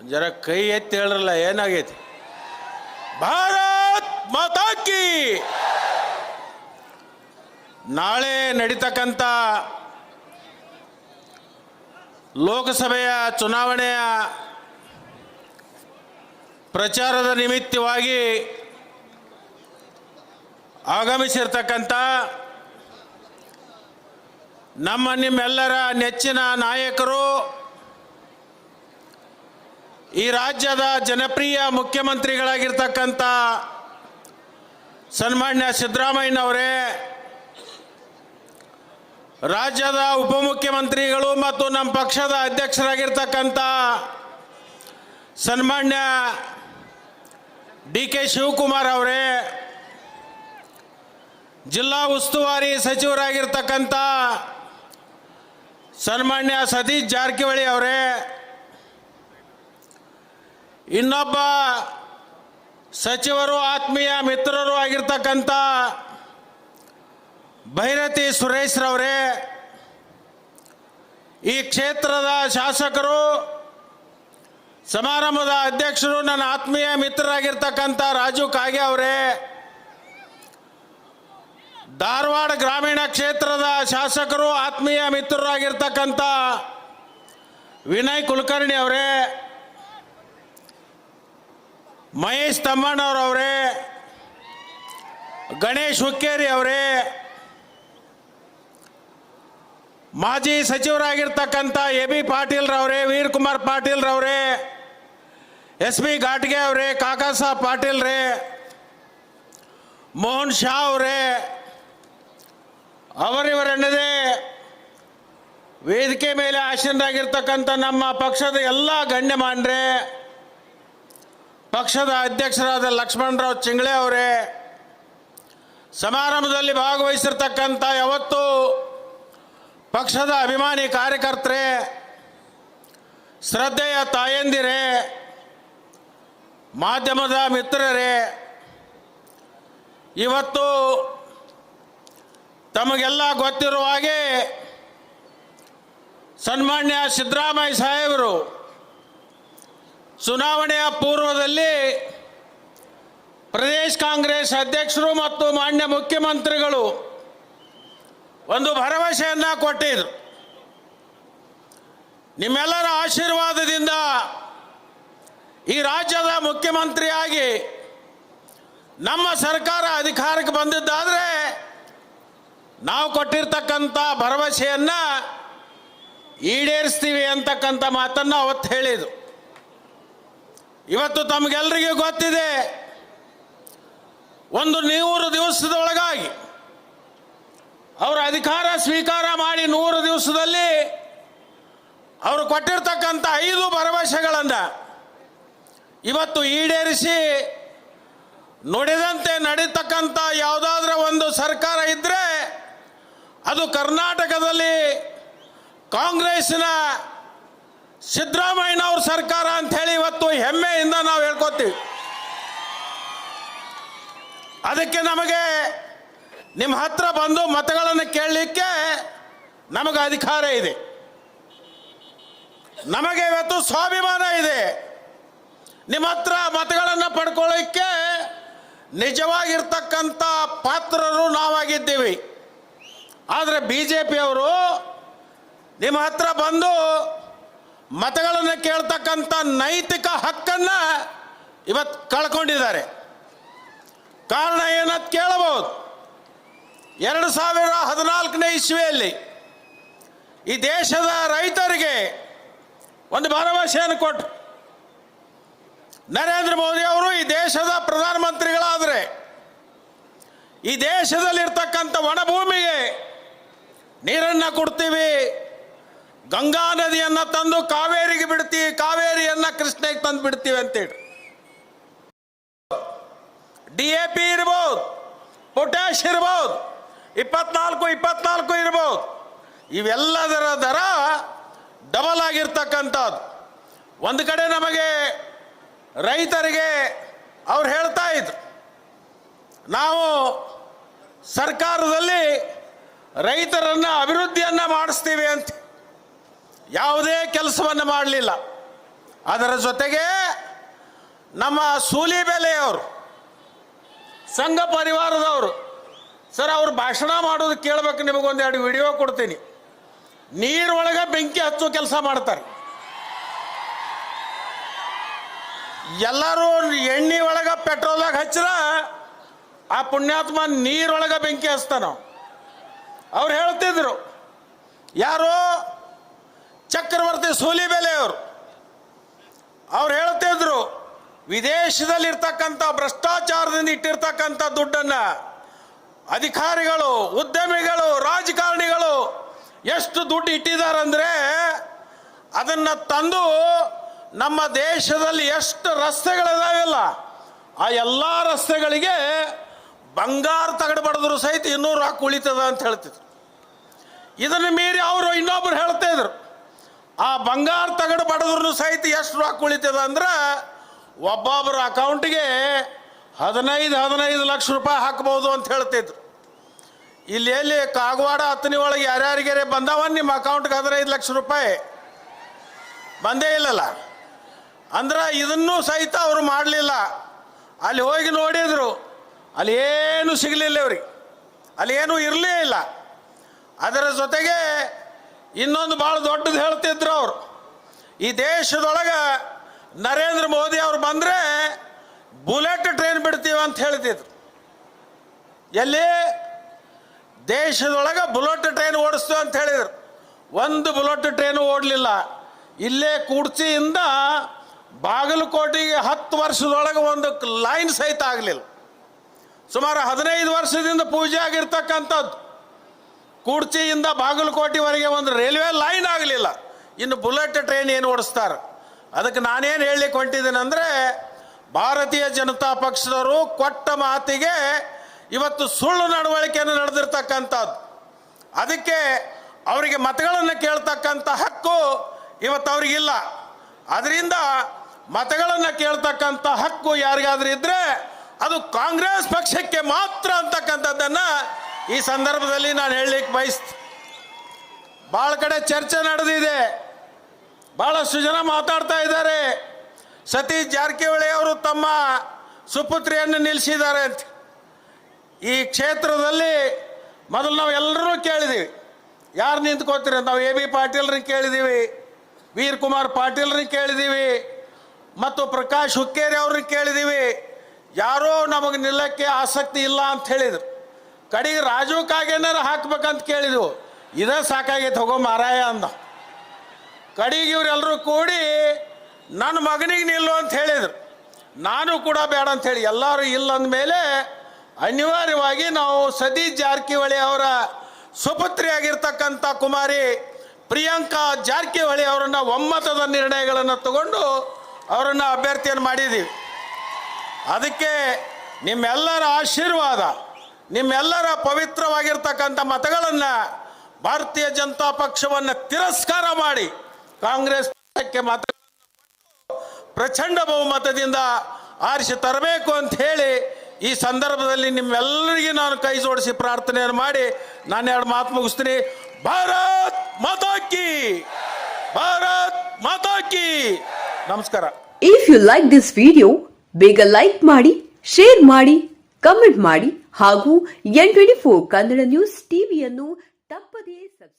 ಜರ ಕೈ ಎತ್ತಿ ಹೇಳ್ರಲ್ಲ, ಏನಾಗೈತಿ? ಭಾರತ್ ಮಾತಾಕಿ ನಾಳೆ ನಡೀತಕ್ಕಂಥ ಲೋಕಸಭೆಯ ಚುನಾವಣೆಯ ಪ್ರಚಾರದ ನಿಮಿತ್ತವಾಗಿ ಆಗಮಿಸಿರ್ತಕ್ಕಂಥ ನಮ್ಮ ನಿಮ್ಮೆಲ್ಲರ ನೆಚ್ಚಿನ ನಾಯಕರು ಈ ರಾಜ್ಯದ ಜನಪ್ರಿಯ ಮುಖ್ಯಮಂತ್ರಿಗಳಾಗಿರ್ತಕ್ಕಂಥ ಸನ್ಮಾನ್ಯ ಸಿದ್ದರಾಮಯ್ಯನವರೇ, ರಾಜ್ಯದ ಉಪಮುಖ್ಯಮಂತ್ರಿಗಳು ಮತ್ತು ನಮ್ಮ ಪಕ್ಷದ ಅಧ್ಯಕ್ಷರಾಗಿರ್ತಕ್ಕಂಥ ಸನ್ಮಾನ್ಯ ಡಿ ಕೆ ಶಿವಕುಮಾರ್ ಅವರೇ, ಜಿಲ್ಲಾ ಉಸ್ತುವಾರಿ ಸಚಿವರಾಗಿರ್ತಕ್ಕಂಥ ಸನ್ಮಾನ್ಯ ಸತೀಶ್ ಜಾರಕಿಹೊಳಿ ಅವರೇ ಇನ್ನೊಬ್ಬ ಸಚಿವರು, ಆತ್ಮೀಯ ಮಿತ್ರರು ಆಗಿರ್ತಕ್ಕಂಥ ಭೈರತಿ ಸುರೇಶ್ರವರೇ ಈ ಕ್ಷೇತ್ರದ ಶಾಸಕರು, ಸಮಾರಂಭದ ಅಧ್ಯಕ್ಷರು, ನನ್ನ ಆತ್ಮೀಯ ಮಿತ್ರರಾಗಿರ್ತಕ್ಕಂಥ ರಾಜು ಕಾಗೆ ಅವರೇ, ಧಾರವಾಡ ಗ್ರಾಮೀಣ ಕ್ಷೇತ್ರದ ಶಾಸಕರು, ಆತ್ಮೀಯ ಮಿತ್ರರಾಗಿರ್ತಕ್ಕಂಥ ವಿನಯ್ ಕುಲಕರ್ಣಿ ಅವರೇ ಮಹೇಶ್ ತಮ್ಮಣ್ಣವ್ರವರೇ ಗಣೇಶ್ ಹುಕ್ಕೇರಿ ಅವರೇ, ಮಾಜಿ ಸಚಿವರಾಗಿರ್ತಕ್ಕಂಥ ಎ ಬಿ ಪಾಟೀಲ್ ರವರೇ ವೀರ್ ಕುಮಾರ್ ಪಾಟೀಲ್ ರವರೇ ಎಸ್ ಬಿ ಘಾಟ್ಗೆ ಅವರೇ ಸಾಹೇಬ್ ಪಾಟೀಲ್ ರೇ, ಮೋಹನ್ ಶಾ ಅವರೇ, ಅವರಿವರೆನ್ನದೇ ವೇದಿಕೆ ಮೇಲೆ ಆಶೀನರಾಗಿರ್ತಕ್ಕಂಥ ನಮ್ಮ ಪಕ್ಷದ ಎಲ್ಲ ಗಣ್ಯಮಾನ್ರೆ ಪಕ್ಷದ ಅಧ್ಯಕ್ಷರಾದ ಲಕ್ಷ್ಮಣರಾವ್ ಚಿಂಗ್ಳೆ ಅವರೇ, ಸಮಾರಂಭದಲ್ಲಿ ಭಾಗವಹಿಸಿರ್ತಕ್ಕಂಥ ಯಾವತ್ತು ಪಕ್ಷದ ಅಭಿಮಾನಿ ಕಾರ್ಯಕರ್ತರೇ, ಶ್ರದ್ಧೆಯ ತಾಯಂದಿರೇ, ಮಾಧ್ಯಮದ ಮಿತ್ರರೇ, ಇವತ್ತು ತಮಗೆಲ್ಲ ಗೊತ್ತಿರುವ ಹಾಗೆ ಸನ್ಮಾನ್ಯ ಸಿದ್ದರಾಮಯ್ಯ ಸಾಹೇಬರು ಚುನಾವಣೆಯ ಪೂರ್ವದಲ್ಲಿ ಪ್ರದೇಶ್ ಕಾಂಗ್ರೆಸ್ ಅಧ್ಯಕ್ಷರು ಮತ್ತು ಮಾನ್ಯ ಮುಖ್ಯಮಂತ್ರಿಗಳು ಒಂದು ಭರವಸೆಯನ್ನು ಕೊಟ್ಟಿದ್ರು. ನಿಮ್ಮೆಲ್ಲರ ಆಶೀರ್ವಾದದಿಂದ ಈ ರಾಜ್ಯದ ಮುಖ್ಯಮಂತ್ರಿಯಾಗಿ ನಮ್ಮ ಸರ್ಕಾರ ಅಧಿಕಾರಕ್ಕೆ ಬಂದಿದ್ದಾದರೆ ನಾವು ಕೊಟ್ಟಿರ್ತಕ್ಕಂಥ ಭರವಸೆಯನ್ನು ಈಡೇರಿಸ್ತೀವಿ ಅಂತಕ್ಕಂಥ ಮಾತನ್ನು ಅವತ್ತು ಹೇಳಿದರು. ಇವತ್ತು ತಮಗೆಲ್ಲರಿಗೂ ಗೊತ್ತಿದೆ. ಒಂದು ನೂರು ದಿವಸದ ಒಳಗಾಗಿ ಅವರು ಅಧಿಕಾರ ಸ್ವೀಕಾರ ಮಾಡಿ ನೂರು ದಿವಸದಲ್ಲಿ ಅವರು ಕೊಟ್ಟಿರ್ತಕ್ಕಂಥ ಐದು ಭರವಸೆಗಳನ್ನು ಇವತ್ತು ಈಡೇರಿಸಿ ನುಡಿದಂತೆ ನಡೀತಕ್ಕಂಥ ಯಾವುದಾದ್ರೂ ಒಂದು ಸರ್ಕಾರ ಇದ್ದರೆ ಅದು ಕರ್ನಾಟಕದಲ್ಲಿ ಕಾಂಗ್ರೆಸ್ಸಿನ ಸಿದ್ದರಾಮಯ್ಯನವ್ರ ಸರ್ಕಾರ ಅಂತ ಹೇಳಿ ಇವತ್ತು ಹೆಮ್ಮೆಯಿಂದ ನಾವು ಹೇಳ್ಕೊತೀವಿ. ಅದಕ್ಕೆ ನಮಗೆ ನಿಮ್ಮ ಹತ್ರ ಬಂದು ಮತಗಳನ್ನು ಕೇಳಲಿಕ್ಕೆ ನಮಗೆ ಅಧಿಕಾರ ಇದೆ. ನಮಗೆ ಇವತ್ತು ಸ್ವಾಭಿಮಾನ ಇದೆ. ನಿಮ್ಮ ಹತ್ರ ಮತಗಳನ್ನು ಪಡ್ಕೊಳ್ಳಿಕ್ಕೆ ನಿಜವಾಗಿರ್ತಕ್ಕಂಥ ಪಾತ್ರರು ನಾವಾಗಿದ್ದೀವಿ. ಆದರೆ ಬಿ ಜೆ ಪಿಯವರು ನಿಮ್ಮ ಹತ್ರ ಬಂದು ಮತಗಳನ್ನು ಕೇಳ್ತಕ್ಕಂಥ ನೈತಿಕ ಹಕ್ಕನ್ನು ಇವತ್ತು ಕಳ್ಕೊಂಡಿದ್ದಾರೆ. ಕಾರಣ ಏನಂತ ಕೇಳಬಹುದು. ಎರಡು ಸಾವಿರ ಹದಿನಾಲ್ಕನೇ ಇಸ್ವಿಯಲ್ಲಿ ಈ ದೇಶದ ರೈತರಿಗೆ ಒಂದು ಭರವಸೆಯನ್ನು ಕೊಟ್ಟು ನರೇಂದ್ರ ಮೋದಿ ಅವರು ಈ ದೇಶದ ಪ್ರಧಾನಮಂತ್ರಿಗಳಾದರೆ ಈ ದೇಶದಲ್ಲಿರ್ತಕ್ಕಂಥ ಒಣಭೂಮಿಗೆ ನೀರನ್ನು ಕೊಡ್ತೀವಿ ಗಂಗಾ ನದಿಯನ್ನು ತಂದು ಕಾವೇರಿಗೆ ಬಿಡ್ತೀವಿ ಕಾವೇರಿಯನ್ನು ಕೃಷ್ಣಗೆ ತಂದು ಬಿಡ್ತೀವಿ ಅಂತೇಳಿ. ಡಿ ಎ ಪಿ ಇರ್ಬೋದು, ಪೊಟ್ಯಾಶ್ ಇರ್ಬೋದು, ಇಪ್ಪತ್ನಾಲ್ಕು ಇಪ್ಪತ್ನಾಲ್ಕು ಇರ್ಬೋದು. ಇವೆಲ್ಲದರ ದರ ಡಬಲ್ ಆಗಿರ್ತಕ್ಕಂಥದ್ದು. ಒಂದು ಕಡೆ ನಮಗೆ ರೈತರಿಗೆ ಅವ್ರು ಹೇಳ್ತಾ ಇದ್ರು, ನಾವು ಸರ್ಕಾರದಲ್ಲಿ ರೈತರನ್ನು ಅಭಿವೃದ್ಧಿಯನ್ನು ಮಾಡಿಸ್ತೀವಿ ಅಂತ. ಯಾವುದೇ ಕೆಲಸವನ್ನು ಮಾಡಲಿಲ್ಲ. ಅದರ ಜೊತೆಗೆ ನಮ್ಮ ಸೂಲಿ ಬೆಲೆಯವರು, ಸಂಘ ಪರಿವಾರದವರು, ಸರ್ ಅವ್ರು ಭಾಷಣ ಮಾಡೋದು ಕೇಳಬೇಕು, ನಿಮಗೊಂದು ಎರಡು ವಿಡಿಯೋ ಕೊಡ್ತೀನಿ. ನೀರೊಳಗೆ ಬೆಂಕಿ ಹಚ್ಚೋ ಕೆಲಸ ಮಾಡ್ತಾರೆ. ಎಲ್ಲರೂ ಎಣ್ಣೆ ಒಳಗೆ ಪೆಟ್ರೋಲಾಗ ಹಚ್ಚಿರ, ಆ ಪುಣ್ಯಾತ್ಮ ನೀರೊಳಗೆ ಬೆಂಕಿ ಹಚ್ತಾನ. ಅವ್ರು ಹೇಳ್ತಿದ್ರು, ಯಾರು ಚಕ್ರವರ್ತಿ ಸೂಲಿಬೆಲೆಯವರು ಅವ್ರು. ಹೇಳ್ತಿದ್ರು ವಿದೇಶದಲ್ಲಿ ಇರ್ತಕ್ಕಂಥ ಭ್ರಷ್ಟಾಚಾರದಿಂದ ಇಟ್ಟಿರ್ತಕ್ಕಂಥ ದುಡ್ಡನ್ನ ಅಧಿಕಾರಿಗಳು, ಉದ್ಯಮಿಗಳು, ರಾಜಕಾರಣಿಗಳು ಎಷ್ಟು ದುಡ್ಡು ಇಟ್ಟಿದ್ದಾರಂದ್ರೆ ಅದನ್ನ ತಂದು ನಮ್ಮ ದೇಶದಲ್ಲಿ ಎಷ್ಟು ರಸ್ತೆಗಳಿದಾವೆಲ್ಲ, ಆ ಎಲ್ಲ ರಸ್ತೆಗಳಿಗೆ ಬಂಗಾರ ತಗಡು ಬಡಿದ್ರು ಸಹಿತ ಇನ್ನೂರು ಹಾಕಿ ಉಳಿತದ ಅಂತ ಹೇಳ್ತಿದ್ರು. ಇದನ್ನು ಮೀರಿ ಅವರು ಇನ್ನೊಬ್ರು ಹೇಳ್ತಾ ಇದ್ರು. ಆ ಬಂಗಾರ ತಗಡು ಬಡದ್ರು ಸಹಿತ ಎಷ್ಟು ರೊಕ್ಕ ಉಳಿತದ ಅಂದ್ರೆ ಒಬ್ಬೊಬ್ಬರ ಅಕೌಂಟಿಗೆ ಹದಿನೈದು ಹದಿನೈದು ಲಕ್ಷ ರೂಪಾಯಿ ಹಾಕ್ಬೋದು ಅಂತ ಹೇಳ್ತಿದ್ರು. ಇಲ್ಲಿ ಎಲ್ಲಿ ಕಾಗವಾಡ ಹತ್ತನೇ ಒಳಗೆ ಯಾರ್ಯಾರಿಗೆ ಬಂದವ? ನಿಮ್ಮ ಅಕೌಂಟ್ಗೆ ಹದಿನೈದು ಲಕ್ಷ ರೂಪಾಯಿ. ಬಂದೇ ಇಲ್ಲಲ್ಲ. ಅಂದ್ರೆ ಇದನ್ನೂ ಸಹಿತ ಅವರು ಮಾಡಲಿಲ್ಲ. ಅಲ್ಲಿ ಹೋಗಿ ನೋಡಿದ್ರು. ಅಲ್ಲಿ ಏನು ಸಿಗಲಿಲ್ಲ ಇವ್ರಿಗೆ ಅಲ್ಲಿ ಏನೂ ಇರಲೇ ಇಲ್ಲ. ಅದರ ಜೊತೆಗೆ ಇನ್ನೊಂದು ಭಾಳ ದೊಡ್ಡದು ಹೇಳ್ತಿದ್ರು ಅವರು. ಈ ದೇಶದೊಳಗೆ ನರೇಂದ್ರ ಮೋದಿ ಅವ್ರು ಬಂದರೆ ಬುಲೆಟ್ ಟ್ರೈನ್ ಬಿಡ್ತೀವಿ ಅಂತ ಹೇಳ್ತಿದ್ರು. ಎಲ್ಲಿ? ದೇಶದೊಳಗೆ ಬುಲೆಟ್ ಟ್ರೈನ್ ಓಡಿಸ್ತೀವಿ ಅಂತ ಹೇಳಿದ್ರು. ಒಂದು ಬುಲೆಟ್ ಟ್ರೈನು ಓಡಲಿಲ್ಲ. ಇಲ್ಲೇ ಕುಡ್ಚಿಯಿಂದ ಬಾಗಲಕೋಟೆಗೆ ಹತ್ತು ವರ್ಷದೊಳಗೆ ಒಂದು ಲೈನ್ ಸಹಿತ ಆಗಲಿಲ್ಲ. ಸುಮಾರು ಹದಿನೈದು ವರ್ಷದಿಂದ ಪೂಜೆ ಆಗಿರ್ತಕ್ಕಂಥದ್ದು. ಕೂಡ್ಚಿಯಿಂದ ಬಾಗಲಕೋಟೆವರೆಗೆ ಒಂದು ರೈಲ್ವೆ ಲೈನ್ ಆಗಲಿಲ್ಲ. ಇನ್ನು ಬುಲೆಟ್ ಟ್ರೈನ್ ಏನು ಓಡಿಸ್ತಾರೆ? ಅದಕ್ಕೆ ನಾನೇನು ಹೇಳಲಿಕ್ಕೆ ಹೊಂಟಿದ್ದೀನಿ ಅಂದರೆ ಭಾರತೀಯ ಜನತಾ ಪಕ್ಷದವರು ಕೊಟ್ಟ ಮಾತಿಗೆ ಇವತ್ತು ಸುಳ್ಳು ನಡವಳಿಕೆಯನ್ನು ನಡೆದಿರ್ತಕ್ಕಂಥದ್ದು. ಅದಕ್ಕೆ ಅವರಿಗೆ ಮತಗಳನ್ನು ಕೇಳ್ತಕ್ಕಂಥ ಹಕ್ಕು ಇವತ್ತು ಅವ್ರಿಗಿಲ್ಲ. ಅದರಿಂದ ಮತಗಳನ್ನು ಕೇಳ್ತಕ್ಕಂಥ ಹಕ್ಕು ಯಾರಿಗಾದ್ರೂ ಇದ್ದರೆ ಅದು ಕಾಂಗ್ರೆಸ್ ಪಕ್ಷಕ್ಕೆ ಮಾತ್ರ ಅಂತಕ್ಕಂಥದ್ದನ್ನು ಈ ಸಂದರ್ಭದಲ್ಲಿ ನಾನು ಹೇಳಲಿಕ್ಕೆ ಬಯಸ್ತು ಭಾಳ ಕಡೆ ಚರ್ಚೆ ನಡೆದಿದೆ. ಭಾಳಷ್ಟು ಜನ ಮಾತಾಡ್ತಾ ಇದ್ದಾರೆ. ಸತೀಶ್ ಜಾರಕಿಹೊಳಿ ಅವರು ತಮ್ಮ ಸುಪುತ್ರಿಯನ್ನು ನಿಲ್ಲಿಸಿದ್ದಾರೆ ಅಂತ. ಈ ಕ್ಷೇತ್ರದಲ್ಲಿ ಮೊದಲು ನಾವು ಎಲ್ಲರೂ ಕೇಳಿದ್ದೀವಿ. ಯಾರು ನಿಂತ್ಕೋತೀರಿ ನಾವು ಎ ಬಿ ಪಾಟೀಲ್ರನ್ನ ಕೇಳಿದ್ದೀವಿ, ವೀರ್ ಕುಮಾರ್ ಪಾಟೀಲ್ರನ್ನ ಕೇಳಿದ್ದೀವಿ, ಮತ್ತು ಪ್ರಕಾಶ್ ಹುಕ್ಕೇರಿ ಅವ್ರಿಗೆ ಕೇಳಿದ್ದೀವಿ. ಯಾರೋ ನಮಗೆ ನಿಲ್ಲಕ್ಕೆ ಆಸಕ್ತಿ ಇಲ್ಲ ಅಂತ ಹೇಳಿದ್ರು. ಕಡೆಗೆ ರಾಜು ಕಾಗೇನಾರು ಹಾಕ್ಬೇಕಂತ ಕೇಳಿದ್ವು. ಇದೇ ಸಾಕಾಗೈತೆ, ಹೋಗೋ ಮಾರಾಯ ಅಂದ. ಕಡೆಗೆ ಇವರೆಲ್ಲರೂ ಕೂಡಿ ನನ್ನ ಮಗನಿಗೆ ನಿಲ್ಲು ಅಂತ ಹೇಳಿದರು. ನಾನು ಕೂಡ ಬೇಡ ಅಂತ ಹೇಳಿ, ಎಲ್ಲರೂ ಇಲ್ಲ ಅಂದಮೇಲೆ ಅನಿವಾರ್ಯವಾಗಿ ನಾವು ಸತೀಶ್ ಜಾರಕಿಹೊಳಿ ಅವರ ಸುಪುತ್ರಿಯಾಗಿರ್ತಕ್ಕಂಥ ಕುಮಾರಿ ಪ್ರಿಯಾಂಕಾ ಜಾರಕಿಹೊಳಿ ಅವರನ್ನು ಒಮ್ಮತದ ನಿರ್ಣಯಗಳನ್ನು ತಗೊಂಡು ಅವರನ್ನು ಅಭ್ಯರ್ಥಿಯನ್ನು ಮಾಡಿದ್ದೀವಿ. ಅದಕ್ಕೆ ನಿಮ್ಮೆಲ್ಲರ ಆಶೀರ್ವಾದ. ನಿಮ್ಮೆಲ್ಲರ ಪವಿತ್ರವಾಗಿರ್ತಕ್ಕಂಥ ಮತಗಳನ್ನು ಭಾರತೀಯ ಜನತಾ ಪಕ್ಷವನ್ನು ತಿರಸ್ಕಾರ ಮಾಡಿ ಕಾಂಗ್ರೆಸ್ ಪಕ್ಷಕ್ಕೆ ಮತ ಪ್ರಚಂಡ ಬಹುಮತದಿಂದ ಆರಿಸಿ ತರಬೇಕು ಅಂತ ಹೇಳಿ ಈ ಸಂದರ್ಭದಲ್ಲಿ ನಿಮ್ಮೆಲ್ಲರಿಗೂ ನಾನು ಕೈ ಜೋಡಿಸಿ ಪ್ರಾರ್ಥನೆಯನ್ನು ಮಾಡಿ ನಾನು ಎರಡು ಮಾತು ಮುಗಿಸ್ತೀನಿ. ಭಾರತ್ ಮಾತಾಕಿ ಭಾರತ್ ಮಾತಾಕಿ ನಮಸ್ಕಾರ. If you like this video ಬೇಗ ಲೈಕ್ ಮಾಡಿ ಶೇರ್ ಮಾಡಿ. ಕಮೆಂಟ್ ಮಾಡಿ ಹಾಗೂ N twenty four Kannada news ಟಿವಿಯನ್ನು ತಪ್ಪದೇ ಸಬ್ಸ್ಕ್ರೈಬ್